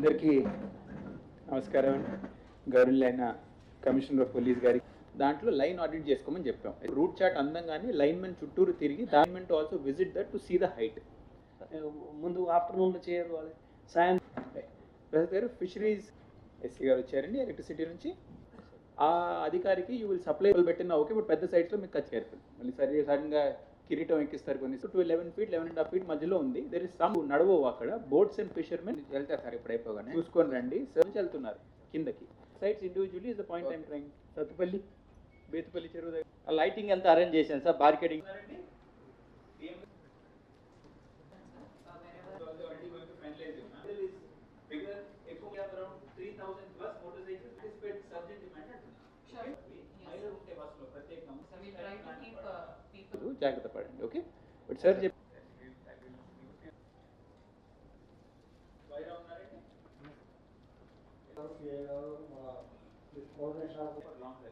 అందరికీ నమస్కారం. అండి గౌరవులైన కమిషనర్ ఆఫ్ పోలీస్ గారికి. దాంట్లో లైన్ ఆడిట్ చేసుకోమని చెప్పాం. రూట్ చార్ట్ అందంగానే లైన్మెన్ చుట్టూరు తిరిగి linemen also visit that to see the height. ముందు ఆఫ్టర్నూన్లో చేయరు వాళ్ళు సాయంత్రం గారు ఫిషరీస్ ఎస్సీ గారు వచ్చారండి ఎలక్ట్రిసిటీ నుంచి. ఆ అధికారికి యూ విల్ సప్లై. పెట్టిన ఓకే బట్ పెద్ద సైట్స్లో మీకు ఖర్చు చేరుతుంది మళ్ళీ సరి సడన్గా కిరీటం ఎక్కిస్తారు కొన్ని. Two eleven feet eleven and half feet మధ్యలో ఉంది. దర్ ఇస్ సమ్ నడవవు అక్కడ. బోట్స్ అండ్ ఫిషర్మెన్ వెళ్తారు సార్ ఇప్పుడు అయిపోగానే. చూసుకొని రండి. సర్చ్ వెళ్తున్నారు కిందకి. Sites individually is the point I'm trying Sathupalli Bethupalli చెరువు దగ్గర. ఆ లైటింగ్ అంతా అరేంజ్ చేశాను సార్. బార్కెటింగ్ జాగ్రత్త పడండి ఓకే? బట్ సార్ చెప్పి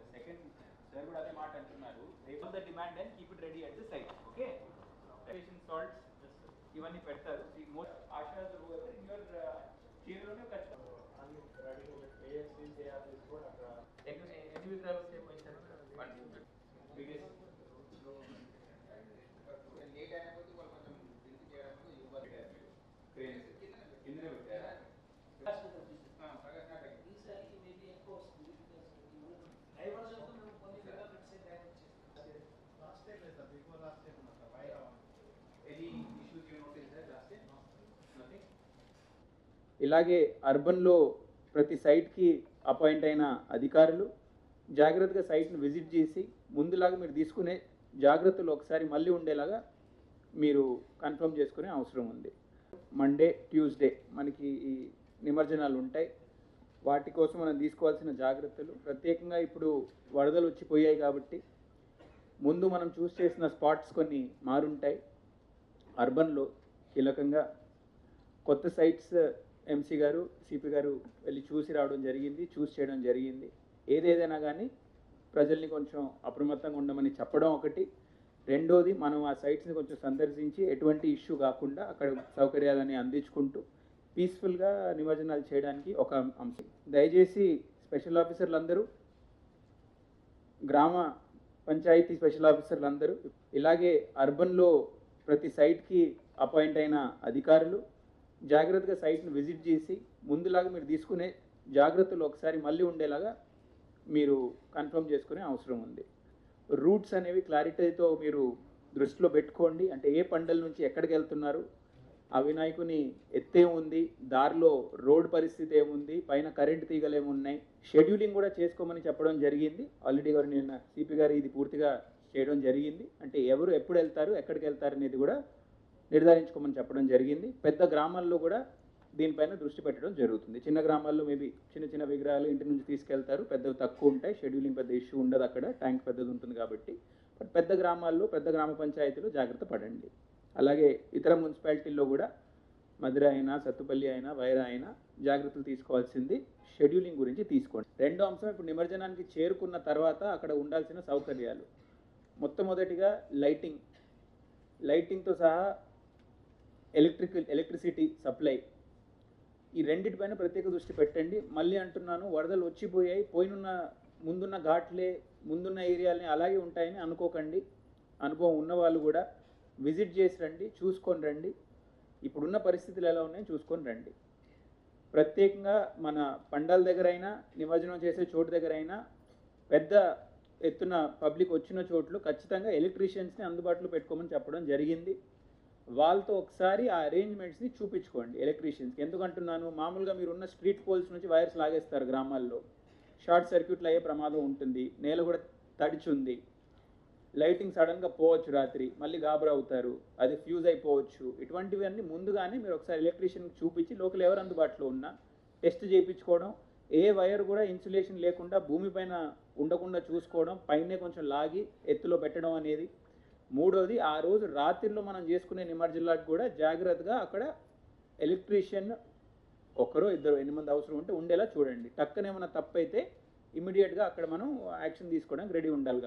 సెకండ్ సార్ కూడా అదే మాట అంటున్నారు రేపు the demand and keep it ready at the site okay salts ఇవన్నీ పెడతారు మోస్ట్ ఆశా ఇన్ యువర్ చీరలోనే ఖచ్చితంగా ఎన్ని ఎన్ని విగ్రహాలు వస్తాయి పోయిన కిందనే పెట్టారా ఇలాగే అర్బన్లో ప్రతి సైట్కి అపాయింట్ అయిన అధికారులు జాగ్రత్తగా సైట్ని విజిట్ చేసి ముందులాగా మీరు తీసుకునే జాగ్రత్తలు ఒకసారి మళ్ళీ ఉండేలాగా మీరు కన్ఫర్మ్ చేసుకునే అవసరం ఉంది. మండే ట్యూస్డే మనకి ఈ నిమజ్జనాలు ఉంటాయి. వాటి కోసం మనం తీసుకోవాల్సిన జాగ్రత్తలు. ప్రత్యేకంగా ఇప్పుడు వరదలు వచ్చిపోయాయి కాబట్టి ముందు మనం చూస్ చేసిన స్పాట్స్ కొన్ని మారుంటాయి. అర్బన్లో కీలకంగా కొత్త సైట్స్ ఎంసీ గారు సిపి గారు వెళ్ళి చూసి రావడం జరిగింది చూసి చేయడం జరిగింది. ఏదేదైనా కానీ ప్రజల్ని కొంచెం అప్రమత్తంగా ఉండమని చెప్పడం ఒకటి. రెండోది మనం ఆ సైట్స్ని కొంచెం సందర్శించి ఎటువంటి ఇష్యూ కాకుండా అక్కడ సౌకర్యాలని అందించుకుంటూ పీస్ఫుల్గా నిమజ్జనాలు చేయడానికి ఒక అంశం. దయచేసి స్పెషల్ ఆఫీసర్లు అందరూ గ్రామ పంచాయతీ స్పెషల్ ఆఫీసర్లు అందరూ ఇలాగే అర్బన్లో ప్రతి సైట్కి అపాయింట్ అయిన అధికారులు జాగ్రత్తగా సైట్ని విజిట్ చేసి ముందులాగా మీరు తీసుకునే జాగ్రత్తలు ఒకసారి మళ్ళీ ఉండేలాగా మీరు కన్ఫర్మ్ చేసుకునే అవసరం ఉంది. రూట్స్ అనేవి క్లారిటీతో మీరు దృష్టిలో పెట్టుకోండి. అంటే ఏ పండల నుంచి ఎక్కడికి వెళ్తున్నారు? ఆ వినాయకుని ఎత్తే ఉంది? దారిలో రోడ్ పరిస్థితి ఏముంది? పైన కరెంట్ తీగలు ఏమున్నాయి షెడ్యూలింగ్ కూడా చేసుకోమని చెప్పడం జరిగింది. ఆల్రెడీ గారు నిన్న సిపి గారు ఇది పూర్తిగా చేయడం జరిగింది. అంటే ఎవరు ఎప్పుడు వెళ్తారు ఎక్కడికి వెళ్తారు అనేది కూడా నిర్ధారించుకోమని చెప్పడం జరిగింది. పెద్ద గ్రామాల్లో కూడా దీనిపైన దృష్టి పెట్టడం జరుగుతుంది. చిన్న గ్రామాల్లో మేబీ చిన్న చిన్న విగ్రహాలు ఇంటి నుంచి తీసుకెళ్తారు. పెద్దవి తక్కువ ఉంటాయి. షెడ్యూలింగ్ పెద్ద ఇష్యూ ఉండదు అక్కడ. ట్యాంక్ పెద్దది ఉంటుంది కాబట్టి. బట్ పెద్ద గ్రామాల్లో పెద్ద గ్రామ పంచాయతీలో జాగ్రత్త పడండి. అలాగే ఇతర మున్సిపాలిటీల్లో కూడా మధుర అయినా సత్తుపల్లి అయినా వైరా అయినా జాగ్రత్తలు తీసుకోవాల్సింది షెడ్యూలింగ్ గురించి తీసుకోండి. రెండో అంశం ఇప్పుడు నిమజ్జనానికి చేరుకున్న తర్వాత అక్కడ ఉండాల్సిన సౌకర్యాలు. మొట్టమొదటిగా లైటింగ్ లైటింగ్తో సహా ఎలక్ట్రికల్ ఎలక్ట్రిసిటీ సప్లై. ఈ రెండిటిపైన ప్రత్యేక దృష్టి పెట్టండి. మళ్ళీ అంటున్నాను వరదలు వచ్చిపోయాయి పోయినున్న ముందున్న ఘాట్లే ముందున్న ఏరియాలని అలాగే ఉంటాయని అనుకోకండి. అనుభవం ఉన్న వాళ్ళు కూడా విజిట్ చేసి రండి చూసుకొని రండి. ఇప్పుడున్న పరిస్థితులు ఎలా ఉన్నాయో చూసుకొని రండి. ప్రత్యేకంగా మన పండాల దగ్గర అయినా నిమజ్జనం చేసే చోటు దగ్గర అయినా పెద్ద ఎత్తున పబ్లిక్ వచ్చిన చోట్లు ఖచ్చితంగా ఎలక్ట్రీషియన్స్ని అందుబాటులో పెట్టుకోమని చెప్పడం జరిగింది. వాళ్ళతో ఒకసారి ఆ అరేంజ్మెంట్స్ని చూపించుకోండి ఎలక్ట్రీషియన్స్కి ఎందుకంటున్నాను మామూలుగా మీరు ఉన్న స్ట్రీట్ పోల్స్ నుంచి వైర్స్ లాగేస్తారు గ్రామాల్లో. షార్ట్ సర్క్యూట్లు అయ్యే ప్రమాదం ఉంటుంది నేల కూడా తడిచుంది. లైటింగ్ సడన్గా పోవచ్చు రాత్రి మళ్ళీ గాబరా అవుతారు అది ఫ్యూజ్ అయిపోవచ్చు. ఇటువంటివన్నీ ముందుగానే మీరు ఒకసారి ఎలక్ట్రీషియన్కి చూపించి లోకల్ ఎవరు అందుబాటులో ఉన్నా టెస్ట్ చేయించుకోవడం ఏ వైర్ కూడా ఇన్సులేషన్ లేకుండా భూమిపైన ఉండకుండా చూసుకోవడం పైనే కొంచెం లాగి ఎత్తులో పెట్టడం అనేది మూడోది ఆ రోజు రాత్రిలో మనం చేసుకునే నిమజ్జనాలకు కూడా జాగ్రత్తగా అక్కడ ఎలక్ట్రీషియన్ ఒకరో ఇద్దరు ఎన్ని మంది అవసరం ఉంటే ఉండేలా చూడండి. టక్కన ఏమైనా తప్పైతే ఇమీడియట్గా అక్కడ మనం యాక్షన్ తీసుకోవడానికి రెడీ ఉండాలి కాబట్టి.